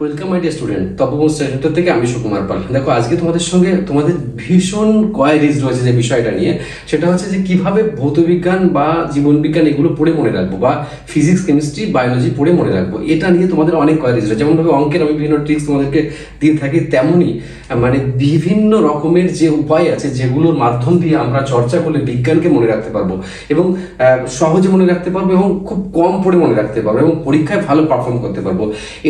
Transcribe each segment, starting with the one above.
Welcome my dear student Tapoban centre থেকে আমি সুকুমার পাল। দেখো, আজকে তোমাদের সঙ্গে তোমাদের ভীষণ কোয়ারিজ রয়েছে যে বিষয়টা নিয়ে। সেটা হচ্ছে যে কীভাবে ভৌতবিজ্ঞান বা জীবনবিজ্ঞান এগুলো পড়ে মনে রাখব বা ফিজিক্স কেমিস্ট্রি বায়োলজি পড়ে মনে রাখব, এটা নিয়ে তোমাদের অনেক কোয়ারিজ রয়েছে। যেমনভাবে অঙ্কের আমি বিভিন্ন ট্রিক্স তোমাদেরকে দিয়ে থাকি, তেমনই মানে বিভিন্ন রকমের যে উপায় আছে যেগুলোর মাধ্যম দিয়ে আমরা চর্চা করলে বিজ্ঞানকে মনে রাখতে পারব এবং সহজে মনে রাখতে পারব এবং খুব কম পড়ে মনে রাখতে পারব এবং পরীক্ষায় ভালো পারফর্ম করতে পারব।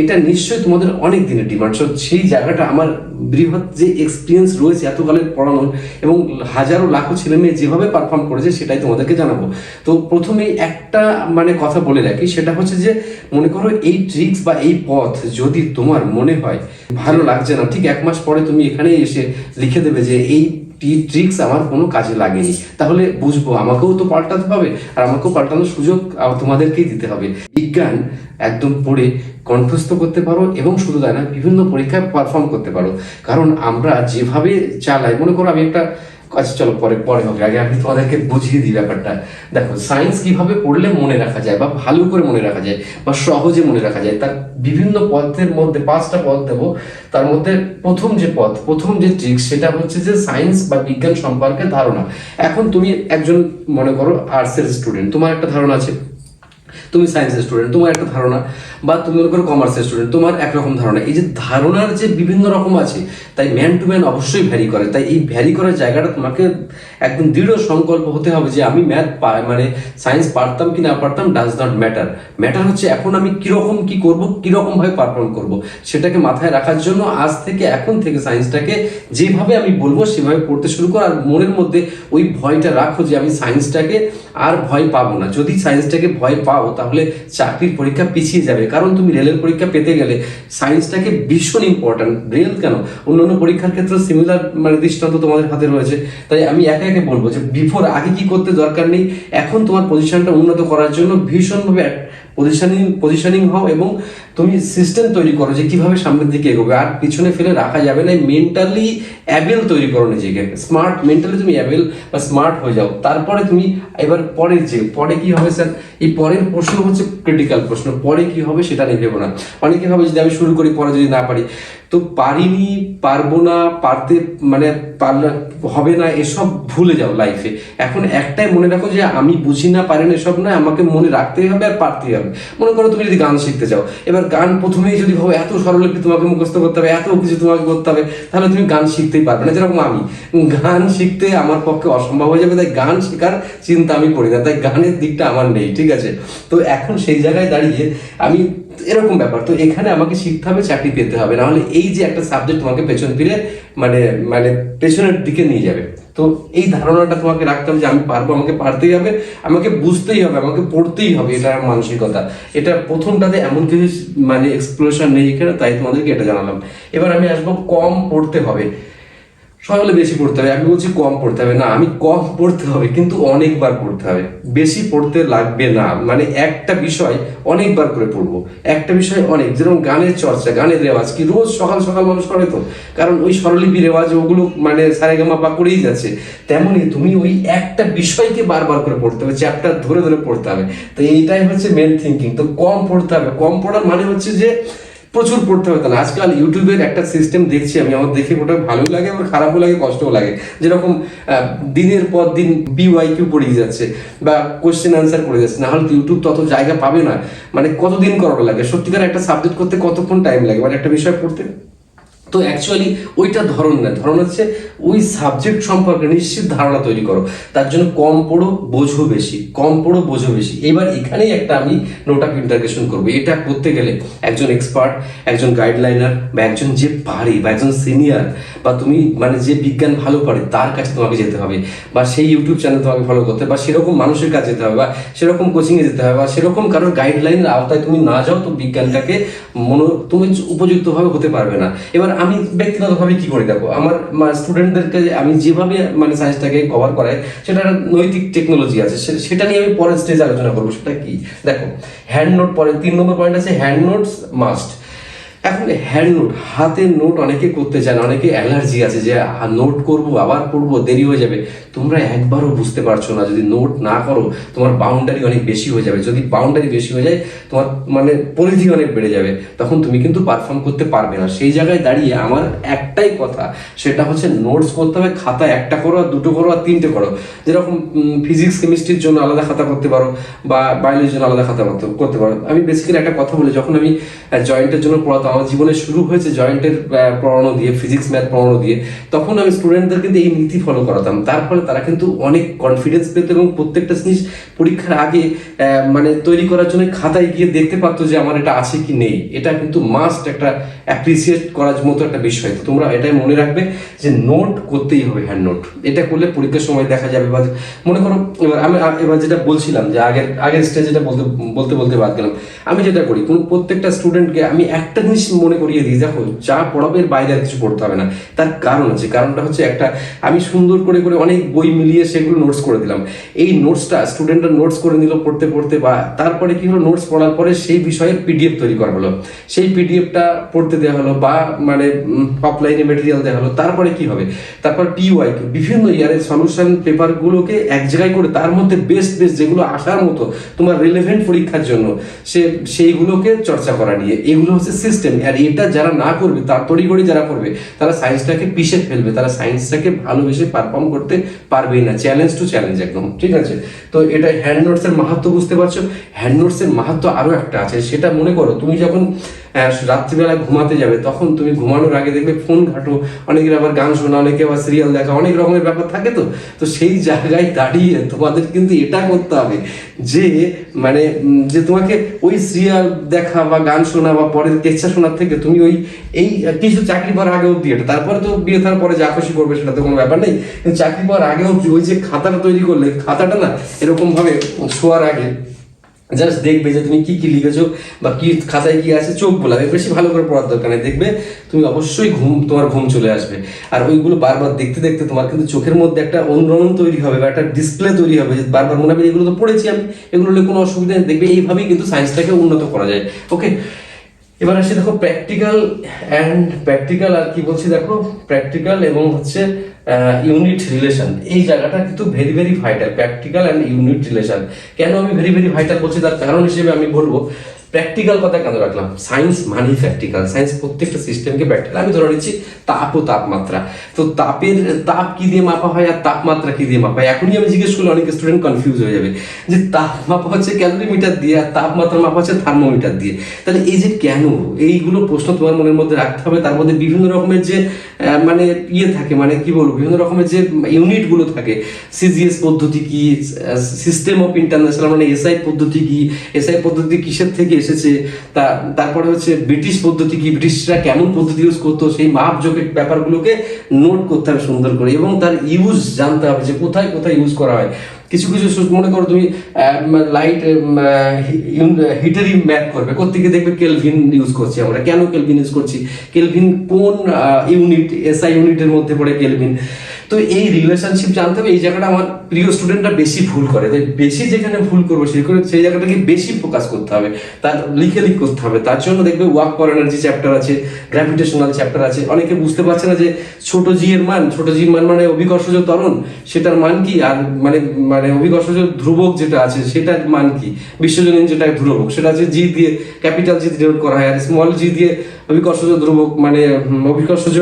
এটা নিশ্চয়ই তোমাদের অনেক দিনের ডিমান্ড সো সেই জায়গাটা আমার বৃহৎ যে এক্সপিরিয়েন্স রয়েছে এতকালের পড়ানোর এবং হাজারো লাখো ছেলে মেয়ে যেভাবে পারফর্ম করেছে সেটাই তোমাদেরকে জানাব। তো প্রথমেই একটা মানে কথা বলে রাখি, সেটা হচ্ছে যে মনে করো এই ট্রিক্স বা এই পথ যদি তোমার মনে হয়, ভালো লাগছে না, ঠিক এক মাস পরে তুমি এখানে এসে লিখে দেবে যে এই ট্রিক্স আমার কোনো কাজে লাগেনি। তাহলে বুঝব, আমাকেও তো পাল্টাতে হবে, আর আমাকেও পাল্টানোর সুযোগ তোমাদেরকেই দিতে হবে। বিজ্ঞান একদম পড়ে কণ্ঠস্থ করতে পারো এবং শুধু তাই না বিভিন্ন পরীক্ষায় পারফর্ম করতে পারো। কারণ আমরা যেভাবে চালাই, মনে করো আমি একটা আচ্ছা চলো, পরে পরে হবে। আগে আমি তোমাদেরকে বুঝিয়ে দিই ব্যাপারটা। দেখো সায়েন্স কীভাবে পড়লে মনে রাখা যায় বা ভালো করে মনে রাখা যায় বা সহজে মনে রাখা যায়, তার বিভিন্ন পথের মধ্যে, পাঁচটা পথ দেবো। তার মধ্যে প্রথম যে পথ, প্রথম যে ট্রিক সেটা হচ্ছে যে সায়েন্স বা বিজ্ঞান সম্পর্কে ধারণা। এখন তুমি একজন, মনে করো আর্টসের স্টুডেন্ট তোমার একটা ধারণা আছে। তুমি সায়েন্সের স্টুডেন্ট তোমার একটা ধারণা, বা তুমি মনে করো কমার্সের স্টুডেন্ট তোমার একরকম ধারণা। এই যে ধারণার যে বিভিন্ন রকম আছে, তাই ম্যান টু ম্যান অবশ্যই ভ্যারি করে। তাই এই ভ্যারি করার জায়গাটা তোমাকে একদম দৃঢ় সংকল্প হতে হবে যে আমি ম্যাথ মানে সায়েন্স পারতাম কি না পারতাম ডাজ নট ম্যাটার ম্যাটার হচ্ছে এখন আমি কীরকম কি করব, কীরকমভাবে পারফর্ম করব। সেটাকে মাথায় রাখার জন্য আজ থেকে এখন থেকে সায়েন্সটাকে যেভাবে আমি বলব, সেভাবে পড়তে শুরু করো। আর মনের মধ্যে ওই ভয়টা রাখো যে আমি সায়েন্সটাকে আর ভয় পাবো না। যদি সায়েন্সটাকে ভয় পাও তাহলে চাকরির পরীক্ষা পিছিয়ে যাবে। কারণ তুমি রেলের পরীক্ষা পেতে গেলে সায়েন্সটাকে ভীষণ ইম্পর্ট্যান্ট রেল কেন? অন্যান্য পরীক্ষার ক্ষেত্রে সিমিলার মানে দৃষ্টান্ত তোমাদের হাতে রয়েছে। তাই আমি একে একে বলব যে বিফোর আগে কি করতে দরকার নেই, এখন তোমার পজিশনটা উন্নত করার জন্য ভীষণভাবে পজিশনিং পজিশনিং হও এবং তুমি সিস্টেম তৈরি করো যে কীভাবে সামনের দিকে এগোবে। আর পিছনে ফেলে রাখা যাবে না মেন্টালি অ্যাবেল তৈরি করো নিজেকে। স্মার্ট মেন্টালি তুমি অ্যাবেল বা স্মার্ট হয়ে যাও। তারপরে তুমি এবার পরের যে, পরে কি হবে স্যার এই পরের প্রশ্ন হচ্ছে ক্রিটিক্যাল প্রশ্ন। পরে কি হবে সেটা নিয়ে ভেবো না। অনেকে ভাবে যদি আমি শুরু করি, পরে যদি না পারি। তো পারিনি, পারব না, পারতে মানে পারলে হবে না, এসব ভুলে যাও লাইফে এখন একটাই মনে রাখো যে আমি বুঝি না, পারি না, এসব না আমাকে মনে রাখতেই হবে আর পারতেই হবে। মনে করো তুমি যদি গান শিখতে চাও। এবার গান প্রথমেই যদি ভাবো, এত স্বরলিপি তোমাকে মুখস্থ করতে হবে, এত কিছু তোমাকে করতে হবে, তাহলে তুমি গান শিখতেই পারবে না, যেরকম আমি। গান শিখতে আমার পক্ষে অসম্ভব হয়ে যাবে, তাই গান শেখার চিন্তা আমি করি না, তাই গানের দিকটা আমার নেই, ঠিক আছে? তো এখন সেই জায়গায় দাঁড়িয়ে আমি, এরকম ব্যাপার, তো এখানে আমাকে শিখতে হবে, চাকরি পেতে হবে, নাহলে এই যে একটা সাবজেক্ট তোমাকে পেছন ফিরে মানে মানে পেছনের দিকে নিয়ে যাবে। তো এই ধারণাটা তোমাকে রাখতে হবে যে আমি পারব, আমাকে পারতেই হবে, আমাকে বুঝতেই হবে, আমাকে পড়তেই হবে, এটা মানসিকতা। এটা প্রথমটাতে এমন কিছু মানে এক্সপ্লোশন নেই এখানে, তাই তোমাদেরকে এটা জানালাম। এবার আমি আসব কম পড়তে হবে। সকালে বেশি পড়তে হবে, আমি বলছি কম পড়তে হবে। না, আমি কম পড়তে হবে, কিন্তু অনেকবার পড়তে হবে। বেশি পড়তে লাগবে না। মানে একটা বিষয় অনেকবার করে পড়ব। একটা বিষয় অনেক, যেরকম গানের চর্চা, গানের রেওয়াজ, কি রোজ সকাল সকাল মানুষ করে তো? কারণ ওই স্বরলিপি রেওয়াজ, ওগুলো মানে সারেগামা পা করেই যাচ্ছে। তেমনি তুমি ওই একটা বিষয়কে বারবার করে পড়তে হবে চ্যাপ্টার ধরে ধরে পড়তে হবে। তো এইটাই হচ্ছে মেন থিঙ্কিং তো কম পড়তে হবে। কম পড়ার মানে হচ্ছে যে প্রচুর পড়তে হবে তাহলে আজকাল ইউটিউবের একটা সিস্টেম দেখছি আমি, আমার দেখে ওটা ভালোও লাগে, আমার খারাপও লাগে, কষ্টও লাগে। যেরকম দিনের পর দিন বিওয়াই কিউ পড়িয়ে যাচ্ছে বা কোয়েশ্চেন আনসার করে যাচ্ছে। না হলে ইউটিউব তত জায়গা পাবে না। মানে কতদিন করানো লাগে? সত্যিকার একটা সাবজেক্ট করতে কতক্ষণ টাইম লাগে? মানে একটা বিষয় পড়তে তো অ্যাকচুয়ালি ওইটা ধরন না। ধরন হচ্ছে ওই সাবজেক্ট সম্পর্কে নিশ্চিত ধারণা তৈরি করো। তার জন্য কম পড়ো, বোঝো বেশি। কম পড়ো, বোঝো বেশি। এবার এখানেই একটা আমি নোট অফ ইন্টারগ্রেশন করব। এটা করতে গেলে একজন এক্সপার্ট একজন গাইডলাইনার বা একজন যে পারে বা একজন সিনিয়র বা তুমি মানে যে বিজ্ঞান ভালো পারে, তার কাছে তোমাকে যেতে হবে বা সেই ইউটিউব চ্যানেল তোমাকে ফলো করতে বা সেরকম মানুষের কাছে যেতে হবে বা সেরকম কোচিংয়ে যেতে হবে বা সেরকম কারোর গাইডলাইনের আওতায় তুমি না যাও, তো বিজ্ঞানটাকে মনো তুমি উপযুক্তভাবে হতে পারবে না। এবার আমি ব্যক্তিগতভাবে কি করে দেখো আমার স্টুডেন্টদেরকে আমি যেভাবে মানে সায়েন্সটাকে কভার করাই, সেটা নৈতিক টেকনোলজি আছে। সেটা নিয়ে আমি পরের স্টেজে আলোচনা করব। সেটা কি? দেখো হ্যান্ড নোট পরে, তিন নম্বর পয়েন্ট আছে হ্যান্ড নোটস মাস্ট এখন হ্যান্ড নোট হাতের নোট অনেকে করতে চান অনেকে অ্যালার্জি আছে যে নোট করব, আবার করব, দেরি হয়ে যাবে। তোমরা একবারও বুঝতে পারছ না, যদি নোট না করো, তোমার বাউন্ডারি অনেক বেশি হয়ে যাবে। যদি বাউন্ডারি বেশি হয়ে যায়, তোমার মানে পরিধি অনেক বেড়ে যাবে। তখন তুমি কিন্তু পারফর্ম করতে পারবে না। সেই জায়গায় দাঁড়িয়ে আমার একটাই কথা, সেটা হচ্ছে নোটস করতে হবে, খাতা একটা করো আর দুটো করো আর তিনটে করো। যেরকম ফিজিক্স কেমিস্ট্রির জন্য আলাদা খাতা করতে পারো বা বায়োলজির জন্য আলাদা খাতা করতে- পারো। আমি বেসিক্যালি একটা কথা বলি, যখন আমি জয়েন্টের জন্য পড়াতাম আমার জীবনে শুরু হয়েছে জয়েন্টের পড়ানো দিয়ে ফিজিক্স ম্যাথ পড়ানো দিয়ে, তখন আমি স্টুডেন্টদের কিন্তু এই নীতি ফলো করাতাম। তার ফলে তারা কিন্তু অনেক কনফিডেন্স পেত এবং প্রত্যেকটা জিনিস পরীক্ষার আগে মানে তৈরি করার জন্য খাতায় গিয়ে দেখতে পারতো যে আমার এটা আছে কি নেই। এটা কিন্তু মাস্ট একটা অ্যাপ্রিসিয়েট করার মতো একটা বিষয়। তো তোমরা এটাই মনে রাখবে যে নোট করতেই হবে হ্যান্ড নোট এটা করলে পরীক্ষার সময় দেখা যাবে বা মনে করো, এবার আমি এবার যেটা বলছিলাম যে আগের আগের স্টেজে যেটা বলতে বলতে বলতে বাদ গেলাম। আমি যেটা করি, কোনো প্রত্যেকটা স্টুডেন্টকে আমি একটা জিনিস মনে করিয়ে দিই, দেখো, যা পড়াবে এর বাইরে আর কিছু পড়তে হবে না। তার কারণ আছে, কারণটা হচ্ছে একটা, আমি সুন্দর করে করে অনেক বই মিলিয়ে সেগুলো নোটস করে দিলাম। এই নোটসটা স্টুডেন্টরা নোটস করে নিল পড়তে পড়তে বা তারপরে কি হলো নোটস পড়ার পরে সেই বিষয়ের পিডিএফ তৈরি করা হলো। সেই পিডিএফটা পড়তে দেওয়া হলো বা মানে অফলাইনে মেটেরিয়াল দেওয়া হলো। তারপরে কি হবে? তারপর টিওয়াই বিভিন্ন ইয়ারের সলিউশন পেপারগুলোকে এক জায়গায় করে তার মধ্যে বেস্ট বেস্ট যেগুলো আসার মতো তোমার রিলেভেন্ট পরীক্ষার জন্য সে, সেইগুলোকে চর্চা করা নিয়ে। এগুলো হচ্ছে সিস্টেম আর এটা যারা না করবে, তার তড়িগড়ি যারা করবে, তারা সায়েন্সটাকে পিষে ফেলবে। তারা সায়েন্সটাকে ভালোবেসে পারফর্ম করতে পারবেই না। চ্যালেঞ্জ টু চ্যালেঞ্জ একদম, ঠিক আছে? তো এটা হ্যান্ড নোটসের মাহাত্ম বুঝতে পারছ? হ্যান্ড নোটসের মাহাত্ম আরও একটা আছে। সেটা মনে করো, তুমি যখন রাত্রিবেলা ঘুমাতে যাবে, তখন তুমি ঘুমানোর আগে দেখবে ফোন ঘাটো, অনেকের আবার গান শোনা, অনেকে আবার সিরিয়াল দেখা, অনেক রকমের ব্যাপার থাকে তো? তো সেই জায়গায় দাঁড়িয়ে তোমাদের কিন্তু এটা করতে হবে। যে মানে যে তোমাকে ওই সিরিয়াল দেখা বা গান শোনা বা পরের কেচ্ছা শোনার থেকে তুমি ওই, এই, কিছু চাকরি পাওয়ার আগে অব্দি এটা। তারপরে তো বিয়ে থার পরে যা খুশি করবে সেটা তো কোনো ব্যাপার নেই। চাকরি পাওয়ার আগে অব্দি ওই যে খাতাটা তৈরি করলে, খাতাটা না এরকম ভাবে শোয়ার আগে জাস্ট দেখবে যে তুমি কি কি লিখেছো বা কি খাতায় কি আছে, চোখ বোলাবে। বেশি ভালো করে পড়ার দরকার নেই। দেখবে তুমি অবশ্যই ঘুম, তোমার ঘুম চলে আসবে। আর ওইগুলো বারবার দেখতে দেখতে তোমার কিন্তু চোখের মধ্যে একটা অনুরণন তৈরি হবে বা একটা ডিসপ্লে তৈরি হবে যে বারবার মনে হবে এগুলো তো পড়েছি আমি, এগুলো নিয়ে কোনো অসুবিধা নেই। দেখবে এইভাবেই কিন্তু সায়েন্সটাকে উন্নত করা যায়। ওকে এবার আসি, দেখো প্র্যাকটিক্যাল অ্যান্ড প্র্যাকটিক্যাল আর কি বলছি, দেখো প্র্যাকটিক্যাল এবং হচ্ছে ইউনিট রিলেশন এই জায়গাটা কিন্তু very very vital practical and unit relation কেন আমি ভেরি ভেরি ভাইটাল বলছি? তার কারণ হিসেবে আমি বলব প্র্যাকটিক্যাল কথা কেন রাখলাম? সায়েন্স মানি প্র্যাকটিক্যাল সায়েন্স প্রত্যেকটা সিস্টেমকে প্র্যাকটিক্যাল আমি ধরে নিচ্ছি, তাপ ও তাপমাত্রা। তো তাপের, তাপ কি দিয়ে মাপা হয় আর তাপমাত্রা কি দিয়ে মাপা হয়? এখনই আমি জিজ্ঞেস করলে অনেক স্টুডেন্ট কনফিউজ হয়ে যাবে যে তাপ মাপা হচ্ছে ক্যালোরিমিটার দিয়ে আর তাপমাত্রা মাপা হচ্ছে থার্মোমিটার দিয়ে। তাহলে এই যে কেন? এইগুলো প্রশ্ন তোমার মনের মধ্যে রাখতে হবে। তার মধ্যে বিভিন্ন রকমের যে মানে ইয়ে থাকে মানে কি বলব? বিভিন্ন রকমের যে ইউনিটগুলো থাকে সিজিএস পদ্ধতি কি সিস্টেম অফ ইন্টারন্যাশনাল মানে এসআই পদ্ধতি কি এসআই পদ্ধতি কিসের থেকে এসেছে, তা, তারপরে হচ্ছে ব্রিটিশ পদ্ধতি কি ব্রিটিশরা কেমন পদ্ধতি ইউজ করতো, সেই মাপ জোকের ব্যাপারগুলোকে নোট করতে হবে সুন্দর করে, এবং তার ইউজ জানতে হবে যে কোথায় কোথায় ইউজ করা হয়। কিছু কিছু মনে করো তুমি লাইট হিটারই ম্যাপ করবে। কোথেকে দেখবে কেলভিন ইউজ করছি আমরা। কেন কেলভিন ইউজ করছি? কেলভিন কোন ইউনিট এসআই ইউনিটের মধ্যে পড়ে কেলভিন? তো এই রিলেশনশিপ জানতে হবে, এই জায়গাটা আমার প্রিয় স্টুডেন্টরা বেশি ভুল করে। তাই বেশি যেখানে ভুল করব, সেই সেই জায়গাটাকে বেশি ফোকাস করতে হবে। তার, লিখে লিখ করতে হবে। তার জন্য দেখবে ওয়াক ফর এনার্জি চ্যাপ্টার আছে গ্র্যাভিটেশনাল চ্যাপ্টার আছে। অনেকে বুঝতে পারছে না যে ছোট জি এর মান, ছোট জি মান মানে অভিকর্ষজ ত্বরণ। সেটার মান কি? আর মানে মানে অভিকর্ষজ ধ্রুবক যেটা আছে, সেটার মান কি? বিশ্বজনীন যেটা ধ্রুবক, সেটা আছে জি দিয়ে ক্যাপিটাল জি ডিনোট করা হয়, আর স্মল জি দিয়ে অভিকর্ষজ ধ্রুবক মানে অভিকর্ষজ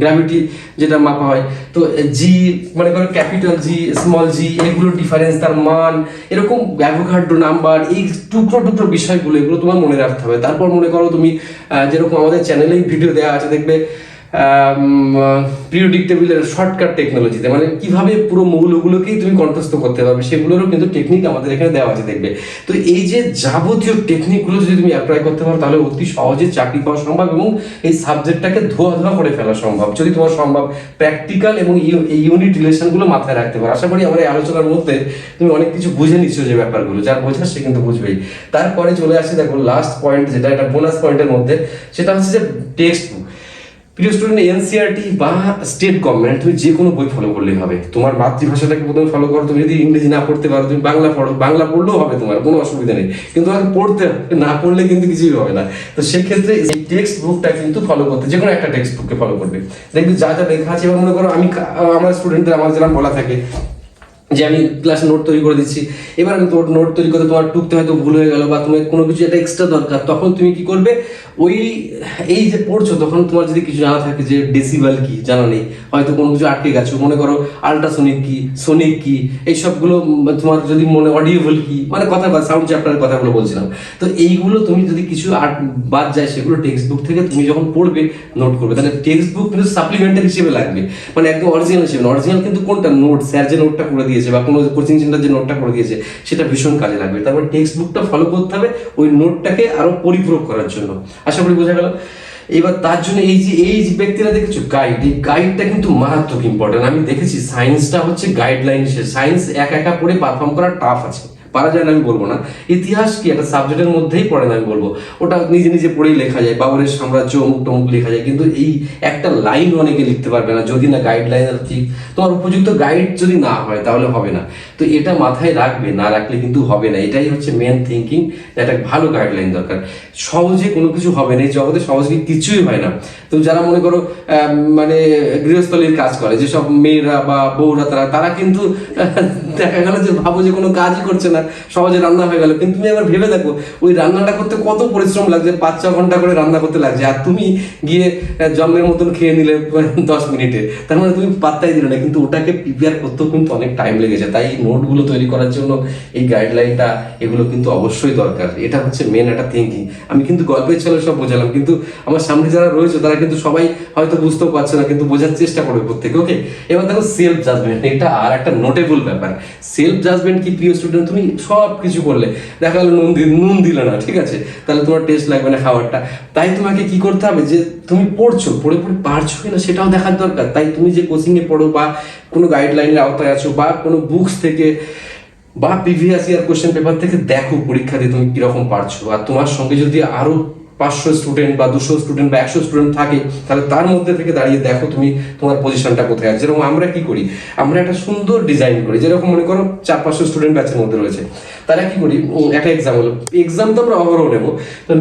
গ্র্যাভিটি যেটা মাপা হয়। তো জি মনে করো ক্যাপিটাল জি স্মল জি এগুলোর ডিফারেন্স তার মান, এরকম অ্যাভোগাড্রো নাম্বার, এই টুকরো টুকরো বিষয়গুলো, এগুলো তোমার মনে রাখতে হবে। তারপর মনে করো তুমি যেরকম আমাদের চ্যানেলেই ভিডিও দেওয়া আছে, দেখবে পিরিয়ডিক টেবিলের শর্টকাট টেকনোলজিতে মানে কীভাবে পুরো মৌলগুলোকেই তুমি কণ্ঠস্থ করতে পারবে, সেগুলোরও কিন্তু টেকনিক আমাদের এখানে দেওয়া আছে, দেখবে। তো এই যে যাবতীয় টেকনিকগুলো যদি তুমি অ্যাপ্লাই করতে পারো, তাহলে অতি সহজে চাকরি পাওয়া সম্ভব এবং এই সাবজেক্টটাকে ধোয়া ধোয়া করে ফেলা সম্ভব। যদি তোমার সম্ভব প্র্যাকটিক্যাল এবং এই ইউনিট রিলেশনগুলো মাথায় রাখতে পারো। আশা করি আমার এই আলোচনার মধ্যে তুমি অনেক কিছু বুঝে নিচ্ছ যে ব্যাপারগুলো। যার বোঝার সে কিন্তু বুঝবেই। তারপরে চলে আসে, দেখো লাস্ট পয়েন্ট যেটা একটা বোনাস পয়েন্টের মধ্যে, সেটা হচ্ছে যে টেক্সট বুক প্রিয় স্টুডেন্ট এনসিআরটি বা স্টেট গভর্নমেন্ট তুমি যে কোনো বই ফলো করলেই হবে। তোমার মাতৃভাষাটাকে প্রথমে ফলো করো। তুমি যদি ইংরেজি না পড়তে পারো, তুমি বাংলা পড়ো। বাংলা পড়লেও হবে তোমার, কোনো অসুবিধা নেই। কিন্তু তোমাকে পড়তে না পড়লে কিন্তু কিছুই হবে না। তো সেক্ষেত্রে এই টেক্সট বুকটা কিন্তু ফলো করতে, যে কোনো একটা টেক্সট বুককে ফলো করবে। দেখবে যা যা লেখা আছে, এবার মনে করো আমি আমার স্টুডেন্টদের আমার যেরকম বলা থাকে যে আমি ক্লাসে নোট তৈরি করে দিচ্ছি। এবার আমি তোর নোট তৈরি করতে তোমার টুকতে হয়তো ভুল হয়ে গেল বা তোমার কোনো কিছু একটা এক্সট্রা দরকার। তখন তুমি কি করবে? ওই, এই যে পড়ছো, তখন তোমার যদি কিছু জানা থাকে যে ডেসিবাল কি, জানা নেই। হয়তো কোনো কিছু আটকে গেছো। মনে করো আল্ট্রাসোনিক কি সোনিক কি, এই সবগুলো তোমার যদি মনে অডিওবল কি মানে কথা বা সাউন্ড চ্যাপ্টারের কথাগুলো বলছিলাম। তো এইগুলো তুমি যদি কিছু আট, বাদ যায় সেগুলো টেক্সট বুক থেকে তুমি যখন পড়বে নোট করবে। তাহলে টেক্সট বুক কিন্তু সাপ্লিমেন্টারি হিসেবে লাগবে। মানে একদম অরিজিনাল হিসেবে অরিজিনাল কিন্তু কোনটা নোট স্যার যে নোটটা করে দিয়েছে বা কোনো কোচিং সেন্টার যে নোটটা করে দিয়েছে, সেটা ভীষণ কাজে লাগবে। তারপর টেক্সট বুকটা ফলো করতে হবে ওই নোটটাকে আরও পরিপূরক করার জন্য। আশা করি বোঝা গেল? এবার তার জন্য এই যে, এই ব্যক্তিরা দেখেছ গাইড এই গাইডটা কিন্তু মারাত্মক ইম্পর্টেন্ট আমি দেখেছি সায়েন্সটা হচ্ছে গাইডলাইন সায়েন্স একা একা করে পারফর্ম করা টাফ আছে। পারা যায় না আমি বলব না। ইতিহাস কি একটা সাবজেক্টের মধ্যেই পড়ে না আমি বলব। ওটা নিজে নিজে পড়েই লেখা যায়, বাবরের সাম্রাজ্য অমুক টমুক লেখা যায়, কিন্তু এই একটা লাইন অনেকে লিখতে পারবে না, যদি না গাইডলাইন ঠিক। তোমার উপযুক্ত গাইড যদি না হয়, তাহলে হবে না। তো এটা মাথায় রাখবে, না রাখলে কিন্তু হবে না। এটাই হচ্ছে মেন থিঙ্কিং একটা ভালো গাইডলাইন দরকার। সহজে কোনো কিছু হবে না, এই জগতে সহজে কিছুই হয় না। তো যারা মনে করো মানে গৃহস্থলীর কাজ করে, যেসব মেয়েরা বা বউরা, তারা তারা কিন্তু দেখা গেল যে ভাবো যে কোনো কাজই করছে না, সহজে রান্না হয়ে গেল। কিন্তু তুমি এবার ভেবে দেখো, ওই রান্নাটা করতে কত পরিশ্রম লাগছে, পাঁচ, ছ ঘণ্টা করে রান্না করতে লাগছে। আর তুমি গিয়ে জন্মের মতন খেয়ে নিলে, দশ মিনিটে। তার মানে তুমি পাত্তাই দিলে না, কিন্তু ওটাকে প্রিপেয়ার করতেও কিন্তু অনেক টাইম লেগেছে। তাই এই নোটগুলো তৈরি করার জন্য এই গাইডলাইনটা এগুলো কিন্তু অবশ্যই দরকার। এটা হচ্ছে মেন একটা থিঙ্কিং আমি কিন্তু গল্পের ছলে সব বোঝালাম, কিন্তু আমার সামনে যারা রয়েছে, তারা কিন্তু সবাই হয়তো বুঝতেও পারছে না, কিন্তু বোঝার চেষ্টা করবে প্রত্যেকে ওকে এবার দেখো সেলফ জাজমেন্ট এটা আর একটা নোটেবল ব্যাপার। সেলফ জাজমেন্ট কি প্রিয় স্টুডেন্ট তুমি সব কিছু করলে। দেখা গেলো নুন নুন দিলে না, ঠিক আছে? তাহলে তোমার টেস্ট লাগবে না খাবারটা। তাই তোমাকে কি করতে হবে যে, তুমি পড়ছো, পড়ে পড়ে পারছ কিনা সেটাও দেখার দরকার। তাই তুমি যে কোচিং এ পড়ো বা কোনো গাইডলাইনের আওতায় আছো বা কোনো বুকস থেকে বা প্রিভিয়াস ইয়ার কোশ্চেন পেপার থেকে দেখো পরীক্ষা দিয়ে তুমি কীরকম পারছ। আর তোমার সঙ্গে যদি আরও পাঁচশো স্টুডেন্ট বা দুশো স্টুডেন্ট বা একশো স্টুডেন্ট থাকে, তাহলে তার মধ্যে থেকে দাঁড়িয়ে দেখো তুমি তোমার পজিশনটা কোথায়। আছে যেরকম আমরা কি করি? আমরা একটা সুন্দর ডিজাইন করি, যেরকম মনে করো চার পাঁচশো স্টুডেন্ট ব্যাচের মধ্যে রয়েছে। তারা কি করি? একটা এক্সাম হলো। এক্সাম তো আমরা অহরহ নেব। তো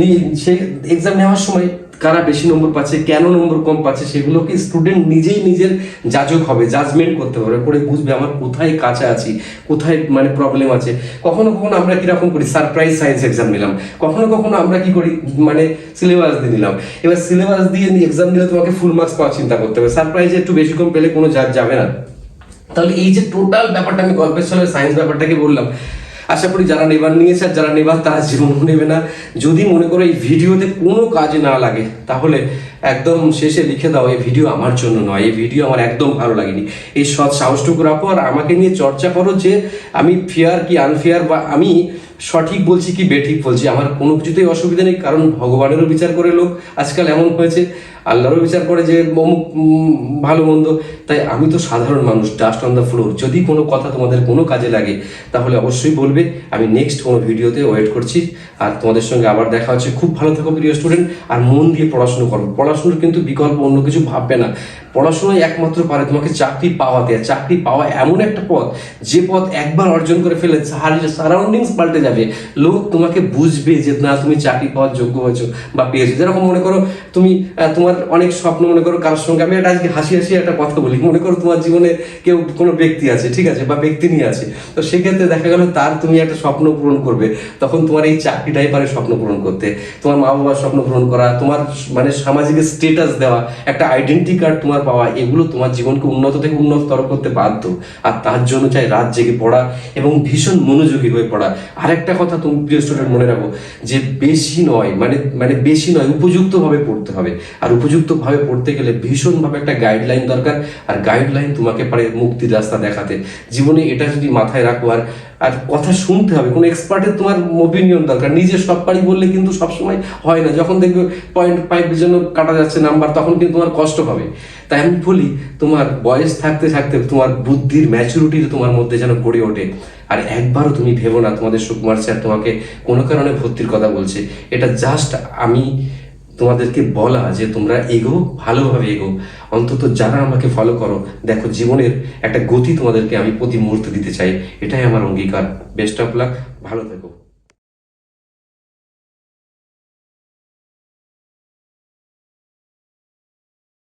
সেই এক্সাম নেওয়ার সময় কারা বেশি নম্বর পাচ্ছে, কেন নম্বর কম পাচ্ছে সেগুলোকে স্টুডেন্ট নিজেই নিজের যাজক হবে জাজমেন্ট করতে পারবে করে বুঝবে আমার কোথায় কাছে আছি, কোথায় মানে প্রবলেম আছে। কখনো কখনো আমরা কীরকম করি? সারপ্রাইজ সায়েন্স এক্সাম নিলাম। কখনো কখনো আমরা কি করি? মানে সিলেবাস দিয়ে নিলাম। এবার সিলেবাস দিয়ে এক্সাম নিলে তোমাকে ফুল মার্কস পাওয়ার চিন্তা করতে হবে। সারপ্রাইজে একটু বেশি কম পেলে কোনো যা যাবে না। তাহলে এই যে টোটাল ব্যাপারটা আমি গল্পের সায়েন্স ব্যাপারটাকে বললাম আশা করি যারা নেবার নিয়েছে আর যারা নেবার, তারা জীবন নেবে না। যদি মনে করো এই ভিডিওতে কোনো কাজ না লাগে, তাহলে একদম শেষে লিখে দাও, এই ভিডিও আমার জন্য নয়, এই ভিডিও আমার একদম ভালো লাগেনি। এই সৎ সাহসটুকু রাখো আর আমাকে নিয়ে চর্চা করো যে আমি ফেয়ার কি আনফেয়ার বা আমি সঠিক বলছি কি বেঠিক বলছি? আমার কোনো কিছুতেই অসুবিধা নেই, কারণ ভগবানেরও বিচার করে লোক। আজকাল এমন হয়েছে, আল্লাহরও বিচার করে যে অমুক ভালো মন্দ। তাই আমি তো সাধারণ মানুষ ডাস্ট অন দ্য ফ্লোর যদি কোনো কথা তোমাদের কোনো কাজে লাগে, তাহলে অবশ্যই বলবে। আমি নেক্সট কোনো ভিডিওতে ওয়েট করছি। আর তোমাদের সঙ্গে আবার দেখা হচ্ছে। খুব ভালো থাকো প্রিয় স্টুডেন্ট আর মন দিয়ে পড়াশুনো করো। পড়াশুনোর কিন্তু বিকল্প অন্য কিছু ভাববে না। পড়াশোনাই একমাত্র পারে তোমাকে চাকরি পাওয়াতে চাকরি পাওয়া এমন একটা পথ, যে পথ একবার অর্জন করে ফেলে সারাউন্ডিংস পাল্টে যাবে। লোক তোমাকে বুঝবে যে, না, তুমি চাকরি পাওয়ার যোগ্য হয়েছো বা পেয়েছ। যেরকম মনে করো, তুমি তোমার অনেক স্বপ্ন মনে করো, কারোর সঙ্গে। আমি একটা আজকে হাসি হাসি একটা কথা বলি। মনে করো তোমার জীবনে কেউ কোনো ব্যক্তি আছে, ঠিক আছে, বা ব্যক্তি নিয়ে আছে। তো সেক্ষেত্রে দেখা গেল তার তুমি একটা স্বপ্ন পূরণ করবে। তখন তোমার এই চাকরিটাই পারে স্বপ্ন পূরণ করতে। তোমার মা বাবার স্বপ্ন পূরণ করা, তোমার মানে সামাজিক স্টেটাস দেওয়া, একটা আইডেন্টি কার্ড তোমার পাওয়া, এগুলো তোমার জীবনকে উন্নত থেকে উন্নততর করতে বাধ্য। আর তার জন্য চাই রাত জেগে পড়া এবং ভীষণ মনোযোগী হয়ে পড়া। আরেকটা কথা তুমি প্রিয় স্টুডেন্ট মনে রাখো, যে বেশি নয় মানে মানে বেশি নয়, উপযুক্তভাবে পড়তে হবে। আর উপযুক্তভাবে পড়তে গেলে ভীষণভাবে একটা গাইডলাইন দরকার, আর গাইডলাইন তোমাকে পারে মুক্তির রাস্তা দেখাতে। জীবনে এটা যদি মাথায় রাখো, আর আর কথা শুনতে হবে, কোনো এক্সপার্টের তোমার ওপিনিয়ন দরকার। নিজে সব পারি বললে কিন্তু সবসময় হয় না। যখন দেখবে পয়েন্ট ফাইভের জন্য কাটা যাচ্ছে নাম্বার তখন কিন্তু তোমার কষ্ট হবে তাই আমি বলি, তোমার বয়স থাকতে থাকতে তোমার বুদ্ধির ম্যাচুরিটি তোমার মধ্যে যেন গড়ে ওঠে। আর একবারও তুমি ভেবো না, তোমাদের সুকুমার স্যার তোমাকে কোনো কারণে ভর্তির কথা বলছে। এটা জাস্ট আমি তোমাদেরকে বলা যে তোমরা এগো, ভালোভাবে এগো। অন্তত যারা আমাকে ফলো করো, দেখো জীবনের একটা গতি তোমাদেরকে আমি প্রতি মুহূর্তে দিতে চাই। এটাই আমার অঙ্গীকার। বেস্ট অফ লাক ভালো থেকো।